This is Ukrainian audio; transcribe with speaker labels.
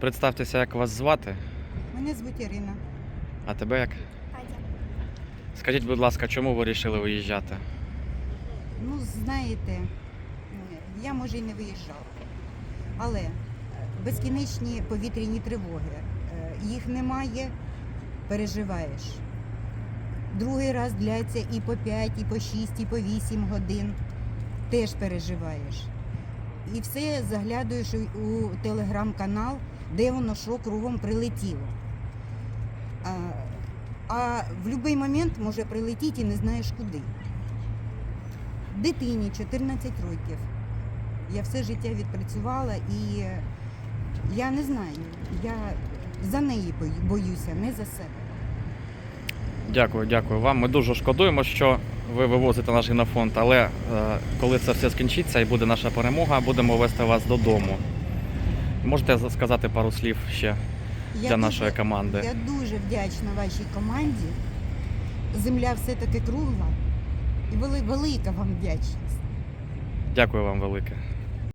Speaker 1: Представтеся, як вас звати,
Speaker 2: Мене звуть Ірина.
Speaker 1: а тебе як? Скажіть, будь ласка, чому ви вирішили виїжджати?
Speaker 2: Ну, знаєте, я може і не виїжджала, але е, безкінечні повітряні тривоги, е, їх немає, переживаєш. Другий раз дляться і по 5, і по 6, і по 8 годин. Теж переживаєш. І все заглядаєш у- телеграм-канал, де воно що кругом прилетіло. А, а в будь-який момент може прилетіти і не знаєш куди. Дитині 14 років. Я все життя відпрацювала і я не знаю, я за неї боюся, не за себе.
Speaker 1: Дякую, дякую вам. Ми дуже шкодуємо, що ви вивозите наш генофонд, але е, коли це все скінчиться і буде наша перемога, будемо вести вас додому. Можете сказати пару слів ще
Speaker 2: Я
Speaker 1: для
Speaker 2: дуже-
Speaker 1: нашої команди?
Speaker 2: Я дуже вдячна вашій команді. Земля все-таки кругла і велика вам вдячність.
Speaker 1: Дякую вам велике.